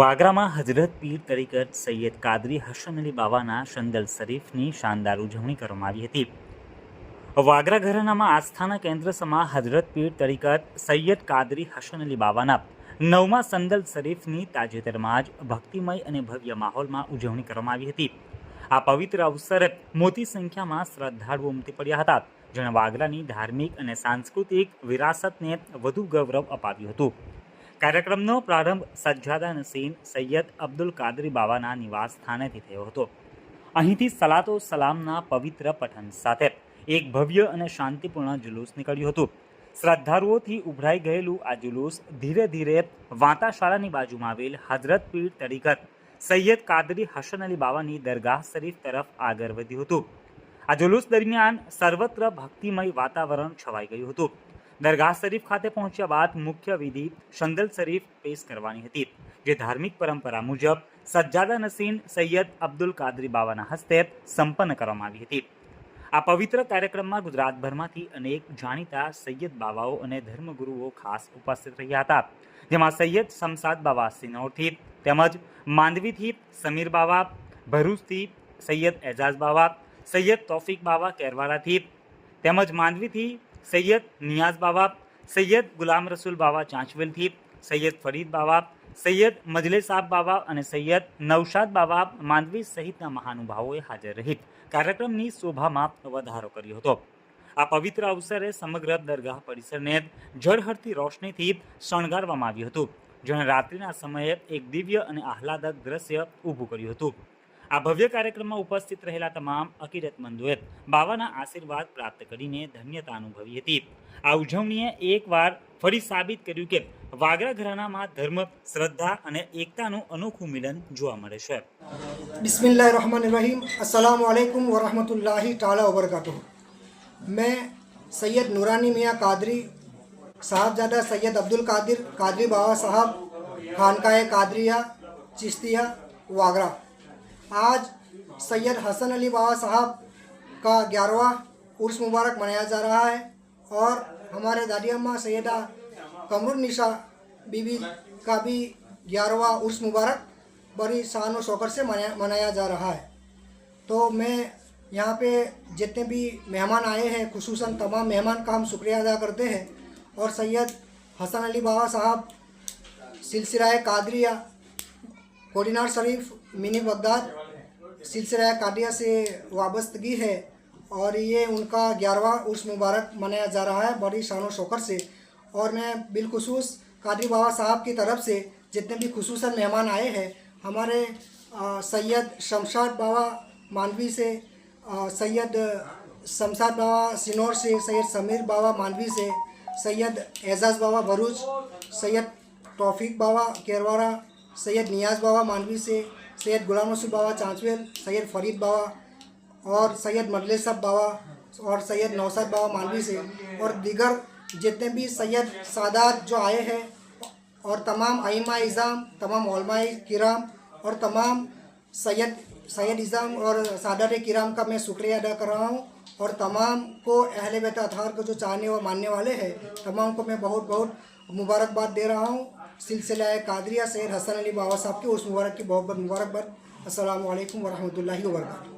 વાગરામાં હજરત પીર તરીકત સૈયદ કાદરી હસન અલી બાવાના શંદલ શરીફની શાનદાર ઉજવણી કરવામાં આવી હતી. વાગરા ઘરાનામાં આસ્થાના કેન્દ્ર સમા હજરત પીર તરીકત સૈયદ કાદરી હસન અલી બાવાના નવમા સંદલ શરીફની તાજેતરમાં જ ભક્તિમય અને ભવ્ય માહોલમાં ઉજવણી કરવામાં આવી હતી. આ પવિત્ર અવસરે મોટી સંખ્યામાં શ્રદ્ધાળુઓ ઉમટી પડ્યા હતા, જેણે વાગરાની ધાર્મિક અને સાંસ્કૃતિક વિરાસતને વધુ ગૌરવ અપાવ્યું હતું. કાર્યક્રમનો પ્રારંભ સજ્જાદા નસીન સૈયદ અબ્દુલ કાદરી બાવાના નિવાસ સ્થાનેથી થયો હતો. અહીંથી સલાતો સલામના પવિત્ર પઠન સાથે એક ભવ્ય અને શાંતિપૂર્ણ જુલુસ નીકળ્યું હતું. શ્રદ્ધાળુઓથી ઉભરાઈ ગયેલું આ જુલુસ ધીરે ધીરે વાંતાશાળાની બાજુમાં આવેલ હજરત પીર તરીકત સૈયદ કાદરી હસન અલી બાવાની દરગાહ શરીફ તરફ આગળ વધ્યું હતું. આ જુલુસ દરમિયાન સર્વત્ર ભક્તિમય વાતાવરણ છવાઈ ગયું હતું. દરગાહ શરીફ ખાતે પહોંચ્યા બાદ મુખ્ય વિધિ શંદલ શરીફ પેશ કરવાની હતી, જે ધાર્મિક પરંપરા મુજબ સજ્જાદા નસીન સૈયદ અબ્દુલ કાદરી બાવાના હસ્તે સંપન્ન કરવામાં આવી હતી. આ પવિત્ર કાર્યક્રમમાં ગુજરાતભરમાંથી અનેક જાણીતા સૈયદ બાવાઓ અને ધર્મગુરુઓ ખાસ ઉપસ્થિત રહ્યા હતા, જેમાં સૈયદ શમસાદ બાવા સિનોરથી તેમજ માંડવીથી સમીર બાવા, ભરૂચથી સૈયદ એજાઝ બાવા, સૈયદ તોફિક બાવા કેરવાડાથી તેમજ માંડવીથી સૈયદ નિયાઝ બાવા સૈયદ ગુલામ રસુલ બાવા ચાંચવેલથી સૈયદ ફરીદ બાવા સૈયદ મજલે સાબ બાવા અને સૈયદ નવશાદ બાવા માંડવી સહિતના મહાનુભાવોએ હાજર રહી. કાર્યક્રમની શોભામાં વધારો કર્યો હતો. આ પવિત્ર અવસરે સમગ્ર દરગાહ પરિસરને જળહળતી રોશનીથી શણગારવામાં આવ્યું હતું. જેણે રાત્રિના સમયે એક દિવ્ય અને આહલાદક દ્રશ્ય ઊભું કર્યું હતું. આ ભવ્ય કાર્યક્રમમાં ઉપસ્થિત રહેલા તમામ અકીરતમંદોએ બાવાના આશીર્વાદ પ્રાપ્ત કરીને ધન્યતા અનુભવી હતી આ ઉજવણીએ એકવાર ફરી સાબિત કર્યું કે વાગરા ઘરાનામાં ધર્મ શ્રદ્ધા અને એકતાનું અનોખું મિલન જોવા મળે છે बिस्मिल्लाहिर्रहमानिर्रहीम अस्सलाम वालेकुम वरहमतुल्लाहि ताला वबरकातुहू मैं सैयद नूरानी मियाँ कादरी साहबजादा सैयद अब्दुल कादिर कादरी बाबा साहब खानकाए कादरिया चिश्तिया वागरा आज सैयद हसन अली बाबा साहब का ग्यारहवा उर्स मुबारक मनाया जा रहा है और हमारे दादी अम्मा सैदा कमरुन निशा बीबी का भी ग्यारहवा उर्स मुबारक बड़ी शान और शौकत से मनाया मनाया जा रहा है। तो मैं यहाँ पे जितने भी मेहमान आए हैं खसूस तमाम मेहमान का हम शुक्रिया अदा करते हैं और सैयद हसन अली बाबा साहब सिलसिला कादरिया, कोडिनार शरीफ, मिनी बगदाद सिलसिला कादिया से वाबस्तगी है और ये उनका ग्यारहवा उर्स मुबारक मनाया जा रहा है बड़ी शान शौकत से। और मैं बिलखसूस कादरी बाबा साहब की तरफ़ से जितने भी खसूस मेहमान आए हैं, हमारे सैयद शमशाद बाबा मानवी से सैयद, शमशाद बाबा सिनौर से, सैयद समीर बाबा मानवी से, सैयद एजाज बाबा भरूच, सैयद तौफीक बाबा केरवाड़ा सैयद नियाज बाबा मानवी से सैयद गुलाम रसूल बाबा चांचवेल, सैयद फरीद बाबा और सैयद मजले साहब बाबा और सैयद नौसद बाबा मानवी से। और दीगर जितने भी सैयद सादात जो आए हैं और तमाम आइमा इज़ाम, तमाम ओलमाई किराम और तमाम सैयद सैयद इज़ाम और सादात किराम का मैं शुक्रिया अदा कर रहा हूँ और तमाम को अहले बेत अतहार को जो चाहने और मानने वाले हैं, तमाम को मैं बहुत बहुत मुबारकबाद दे रहा हूँ। सिलसिला कादरिया सैयद हसन अली बाबा साहब की उस मुबारक की बहुत बहुत मुबारकबाद अस्सलाम वालेकुम वरहमतुल्लाहि वबरकातुहू